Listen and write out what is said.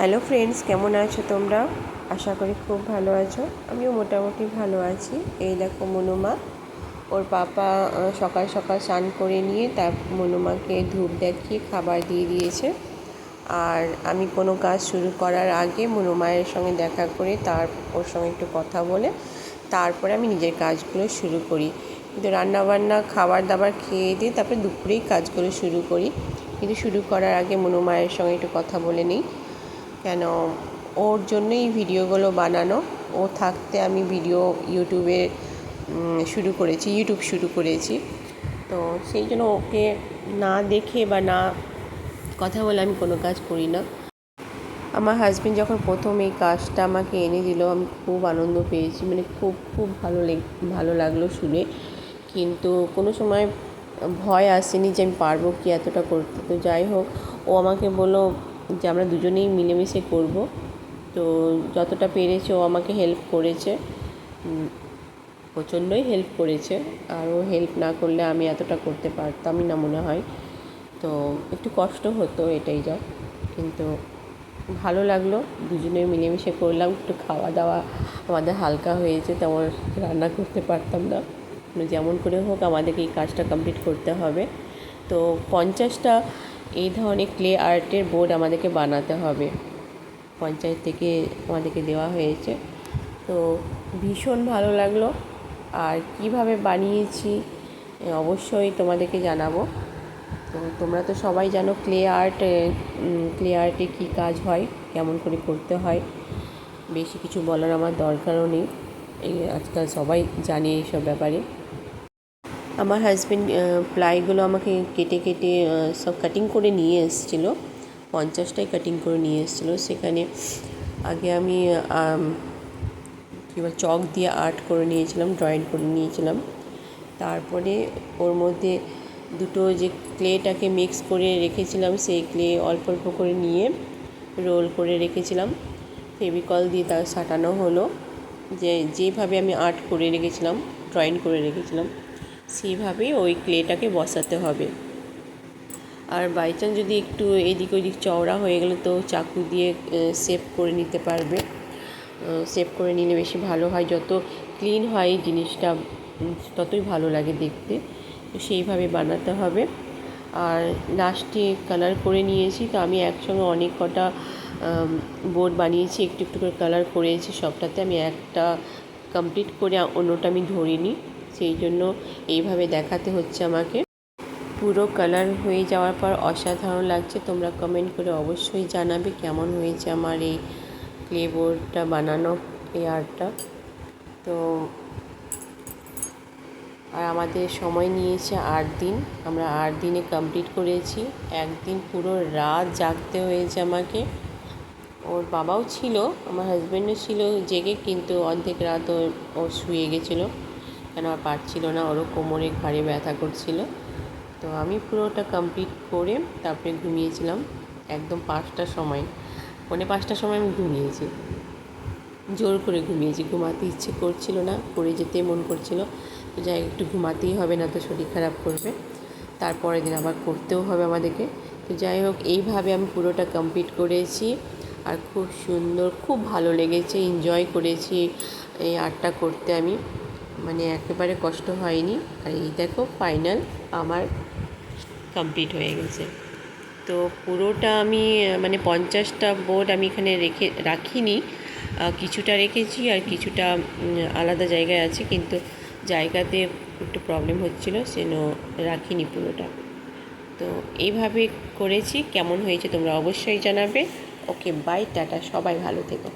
Hello friends কেমন আছো তোমরা? আশা করি খুব ভালো আছো। আমিও মোটামুটি ভালো আছি। এই দেখো মনুমা, ওর পাপা সকাল সকাল স্নান করে নিয়ে তার মনুমাকে ধূপ দেখিয়ে খাবার দিয়ে দিয়েছে। আর আমি কোনো কাজ শুরু করার আগে মনুমায়ের সঙ্গে দেখা করে তার, ওর সঙ্গে একটু কথা বলে তারপরে আমি নিজের কাজগুলো শুরু করি। কিন্তু রান্নাবান্না খাবার দাবার খেয়ে দিয়ে তারপরে দুপুরেই কাজগুলো শুরু করি। কিন্তু শুরু করার আগে মনুমায়ের সঙ্গে একটু কথা বলে নিই। কেন? ওর জন্যই ভিডিওগুলো বানানো। ও থাকতে আমি ভিডিও ইউটিউবে শুরু করেছি, ইউটিউব শুরু করেছি। তো সেই জন্য ওকে না দেখে বা না কথা বলে আমি কোনো কাজ করি না। আমার হাজব্যান্ড যখন প্রথম এই কাজটা আমাকে এনে দিল, আমি খুব আনন্দ পেয়েছি। মানে খুব খুব ভালো ভালো লাগল শুনে। কিন্তু কোনো সময় ভয় আসেনি যে আমি পারব কি এতটা করতে। তো যাই হোক, ও আমাকে বলল যে আমরা দুজনেই মিলেমিশে করব। তো যতটা পেরেছে ও আমাকে হেল্প করেছে প্রচণ্ডই হেল্প করেছে। আর ও হেল্প না করলে আমি এতটা করতে পারতামই না মনে হয়। তো একটু কষ্ট হতো এটাই যা। কিন্তু ভালো লাগল দুজনে মিলেমিশে করলাম। একটু খাওয়া দাওয়া আমাদের হালকা হয়েছে তেমন রান্না করতে পারতাম না। যেমন করে হোক আমাদেরকে এই কাজটা কমপ্লিট করতে হবে। তো পঞ্চাশটা এই ধরনের ক্লে আর্টের বোর্ড আমাদেরকে বানাতে হবে। পঞ্চায়েত থেকে আমাদেরকে দেওয়া হয়েছে। তো ভীষণ ভালো লাগল। আর কীভাবে বানিয়েছি অবশ্যই তোমাদেরকে জানাব। তো তোমরা তো সবাই জানো ক্লে আর্ট ক্লে আর্টে কী কাজ হয়, কেমন করে করতে হয়। বেশি কিছু বলার আমার দরকারও নেই। আজকাল সবাই জানে এইসব ব্যাপারে। আমার হাজব্যান্ড প্লাইগুলো আমাকে কেটে কেটে সব কাটিং করে নিয়ে এসেছিল। পঞ্চাশটাই কাটিং করে নিয়ে এসেছিল। সেখানে আগে আমি কী বল চক দিয়ে আর্ট করে নিয়েছিলাম ড্রয়িং করে নিয়েছিলাম। তারপরে ওর মধ্যে দুটো যে ক্লেটাকে মিক্স করে রেখেছিলাম, সেই ক্লে অল্প অল্প করে নিয়ে রোল করে রেখেছিলাম। ফেভিকল দিয়ে তার সাটানো হলো। যে, যেভাবে আমি আর্ট করে রেখেছিলাম ড্রয়িং করে রেখেছিলাম। সেইভাবেই ওই ক্লেটাকে বসাতে হবে। আর বাই চান্স যদি একটু এদিক ওদিক চওড়া হয়ে গেলে তো চাকু দিয়ে সেভ করে নিতে পারবে। সেভ করে নিলে বেশি ভালো হয়। যত ক্লিন হয় জিনিসটা ততই ভালো লাগে দেখতে। তো সেইভাবে বানাতে হবে। আর লাস্টে কালার করে নিয়েছি। তো আমি একসঙ্গে অনেক কটা বোর্ড বানিয়েছি। একটু একটু করে কালার করেছি সবটাতে। আমি একটা কমপ্লিট করে অন্যটা আমি ধরিনি। সেই জন্য এইভাবে দেখাতে হচ্ছে আমাকে। পুরো কালার হয়ে যাওয়ার পর অসাধারণ লাগছে। তোমরা কমেন্ট করে অবশ্যই জানাবে কেমন হয়েছে আমার এই ক্লে বোর্ডটা বানানো, এই আর্টটা। তো, আর আমাদের সময় নিয়েছে আট দিন। আমরা আট দিনে কমপ্লিট করেছি। একদিন পুরো রাত জাগতে হয়েছে আমাকে। ওর বাবাও ছিল, আমার হাজব্যান্ডও ছিল জেগে, কিন্তু অর্ধেক রাত ও শুয়ে গেছিল। কেন আর পারছিল না, ওরও কোমরে ঘাড়ে ব্যথা করছিল। তো আমি পুরোটা কমপ্লিট করে তারপরে ঘুমিয়েছিলাম, একদম পাঁচটার সময়। পৌনে পাঁচটার সময় আমি ঘুমিয়েছি। জোর করে ঘুমিয়েছি, ঘুমাতে ইচ্ছে করছিল না করে যেতে মন করছিল। তো যাই একটু ঘুমাতেই হবে না তো শরীর খারাপ করবে। তারপরের দিন আবার করতেও হবে আমাদেরকে। তো যাই হোক, এইভাবে আমি পুরোটা কমপ্লিট করেছি। আর খুব সুন্দর, খুব ভালো লেগেছে এনজয় করেছি এই আর্টটা করতে আমি। মানে একেবারে কষ্ট হয়নি। আর এই দেখো ফাইনাল আমার কমপ্লিট হয়ে গেছে। তো পুরোটা আমি মানে পঞ্চাশটা বোর্ড আমি এখানে রেখে, রাখিনি। কিছুটা রেখেছি আর কিছুটা আলাদা জায়গায় আছে। কিন্তু জায়গাতে একটু প্রবলেম হচ্ছিল, সেন রাখিনি পুরোটা। তো এইভাবে করেছি। কেমন হয়েছে তোমরা অবশ্যই জানাবে। Okay bye tata. সবাই ভালো থেকো।